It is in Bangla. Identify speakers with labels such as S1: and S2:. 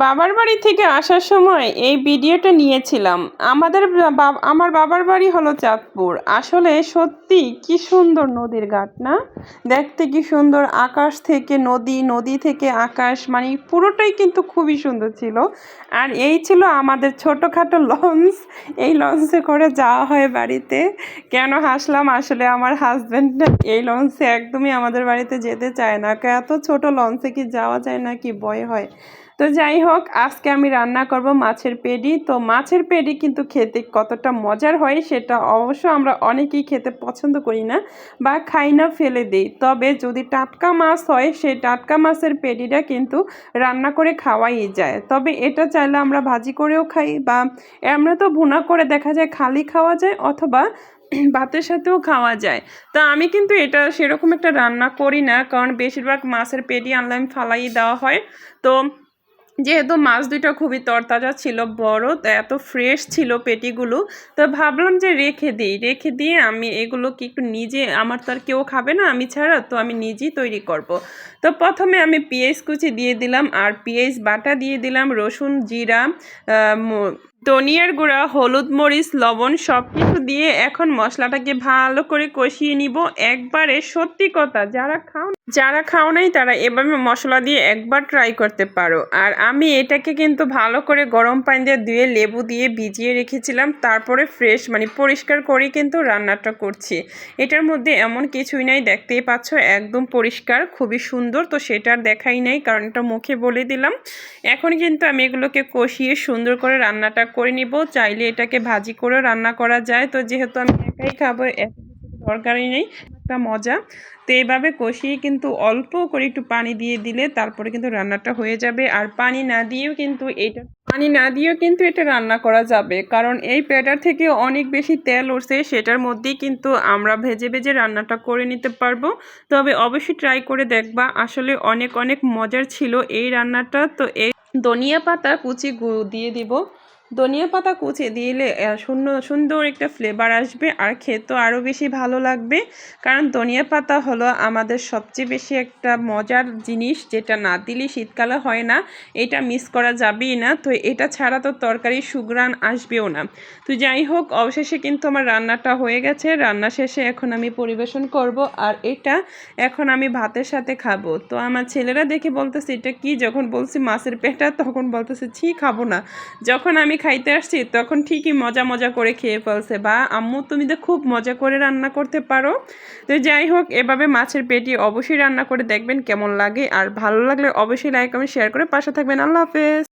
S1: বাবার বাড়ি থেকে আসার সময় এই ভিডিওটা নিয়েছিলাম। আমাদের আমার বাবার বাড়ি হলো চাঁদপুর। আসলে সত্যি কি সুন্দর নদীর ঘাট, না? দেখতে কি সুন্দর আকাশ থেকে নদী নদী থেকে আকাশ মানে পুরোটাই কিন্তু খুবই সুন্দর ছিল। আর এই ছিল আমাদের ছোটোখাটো লঞ্চ। এই লঞ্চে করে যাওয়া হয় বাড়িতে। কেন হাসলাম? আসলে আমার হাজব্যান্ড এই লঞ্চে একদমই আমাদের বাড়িতে যেতে চায় না। এত ছোট লঞ্চে কি যাওয়া যায় না, কি ভয় হয়? তো যাই হোক আজকে আমি রান্না করব মাছের পেডি তো মাছের পেডি কিন্তু খেতে কতটা মজার হয় সেটা অবশ্য আমরা অনেকেই খেতে পছন্দ করি না বা খাই না, ফেলে দিই। তবে যদি টাটকা মাছ হয়, সেই টাটকা মাছের পেডিটা কিন্তু রান্না করে খাওয়াই যায়। তবে এটা চাইলে আমরা ভাজি করেও খাই বা আমরা তো ভুনা করে দেখা যায় খালি খাওয়া যায় অথবা ভাতের সাথেও খাওয়া যায়। তো আমি কিন্তু এটা সেরকম একটা রান্না করি না, কারণ বেশিরভাগ মাছের পেডি আনলে আমি ফালাই দেওয়া হয়। তো যেহেতু মাছ দুইটা খুবই তরতাজা ছিল, বড় এত ফ্রেশ ছিল পেটিগুলো তো ভাবলাম যে রেখে দিই, রেখে দিয়ে আমি এগুলোকে একটু নিজে, আমার তো আর কেউ খাবে না, আমি ছাড়া, তো আমি নিজেই তৈরি করব। তো প্রথমে আমি পেঁয়াজ কুচি দিয়ে দিলাম, আর পেঁয়াজ বাটা দিয়ে দিলাম, রসুন, জিরা ধনিয়ার গুঁড়া, হলুদ মরিচ, লবণ সব কিছু দিয়ে এখন মশলাটাকে ভালো করে কষিয়ে নিব একবারে সত্যি কথা, যারা খাও যারা খাও নাই, তারা এভাবে মশলা দিয়ে একবার ট্রাই করতে পারো। আর আমি এটাকে কিন্তু ভালো করে গরম পানি দিয়ে ধুয়ে লেবু দিয়ে ভিজিয়ে রেখেছিলাম। তারপরে ফ্রেশ মানে পরিষ্কার করে কিন্তু রান্নাটা করছি। এটার মধ্যে এমন কিছুই নাই, দেখতেই পাচ্ছ, একদম পরিষ্কার, খুবই সুন্দর। তো সেটার দেখাই নাই, কারণ এটা মুখে বলে দিলাম। এখন কিন্তু আমি এগুলোকে কষিয়ে সুন্দর করে রান্নাটা করে নিব। চাইলে এটাকে ভাজি করে রান্না করা যায়। তো যেহেতু আমি একাই খাব দরকারই নেই, একটা মজা। তো এইভাবে কষিয়ে কিন্তু অল্প করে একটু পানি দিয়ে দিলে তারপরে কিন্তু রান্নাটা হয়ে যাবে। আর পানি না দিয়েও কিন্তু এটা, পানি না দিয়েও কিন্তু এটা রান্না করা যাবে। কারণ এই প্যাটার থেকে অনেক বেশি তেল উঠছে, সেটার মধ্যেই কিন্তু আমরা ভেজে ভেজে রান্নাটা করে নিতে পারব। তবে অবশ্যই ট্রাই করে দেখবা, আসলে অনেক অনেক মজার ছিল এই রান্নাটা। তো এই ধনিয়া পাতা কুচি গুঁড়ো দিয়ে দিব। ধনিয়া পাতা কুচি দিলে সুন্দর সুন্দর একটা ফ্লেভার আসবে আর খেতেও আরও বেশি ভালো লাগবে। কারণ ধনিয়া পাতা হলো আমাদের সবচেয়ে বেশি একটা মজার জিনিস, যেটা না দিলে শীতকালে হয় না। এটা মিস করা যাবেই না। তো এটা ছাড়া তো তরকারি সুগ্রান আসবেও না। তো যাই হোক, অবশেষে কিন্তু আমার রান্নাটা হয়ে গেছে। রান্না শেষে এখন আমি পরিবেশন করব আর এটা এখন আমি ভাতের সাথে খাব। তো আমার ছেলেরা দেখে বলতেছে, এটা কি? যখন বলছি মাছের পেটা, তখন বলতেছে, ছি, খাব না। যখন আমি খাইতে আসছি, তখন ঠিকই মজা মজা করে খেয়ে ফেলছে। বা, আম্মু, তুমি তো খুব মজা করে রান্না করতে পারো। তো যাই হোক, এভাবে মাছের পেটি অবশ্যই রান্না করে দেখবেন কেমন লাগে। আর ভালো লাগলে অবশ্যই লাইক কমেন্ট শেয়ার করে পাশে থাকবেন। আল্লাহ হাফেজ।